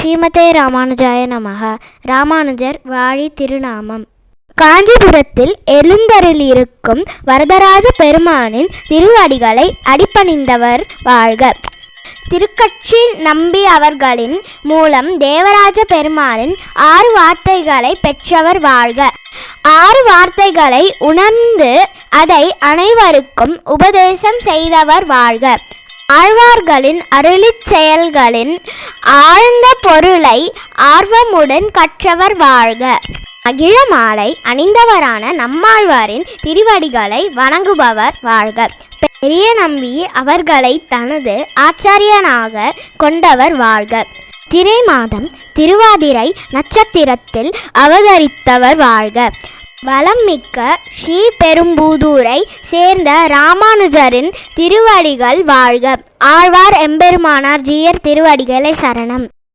ஸ்ரீமதே ராமானுஜாய நமக. ராமானுஜர் வாழி திருநாமம். காஞ்சிபுரத்தில் எழுந்தரில் இருக்கும் வரதராஜ பெருமானின் திருவடிகளை அடிப்பணிந்தவர் வாழ்க. திருக்கட்சி நம்பி அவர்களின் மூலம் தேவராஜ பெருமானின் ஆறு வார்த்தைகளை பெற்றவர் வாழ்க. ஆறு வார்த்தைகளை உணர்ந்து அதை அனைவருக்கும் உபதேசம் செய்தவர் வாழ்க. ஆழ்வார்களின் அருளிச் செயல்களின் ஆழ்ந்த பொருளை ஆர்வமுடன் கற்றவர் வாழ்க. அகில மாலை அணிந்தவரான நம்மாழ்வாரின் திருவடிகளை வணங்குபவர் வாழ்க. பெரிய நம்பி அவர்களை தனது ஆச்சாரியனாக கொண்டவர் வாழ்க. திரை மாதம் திருவாதிரை நட்சத்திரத்தில் அவதரித்தவர் வாழ்க. வளம் மிக்க ஸ்ரீபெரும்புதூரை சேர்ந்த ராமானுஜரின் திருவடிகள் வாழ்க. ஆழ்வார் எம்பெருமானார் ஜீயர் திருவடிகளை சரணம்.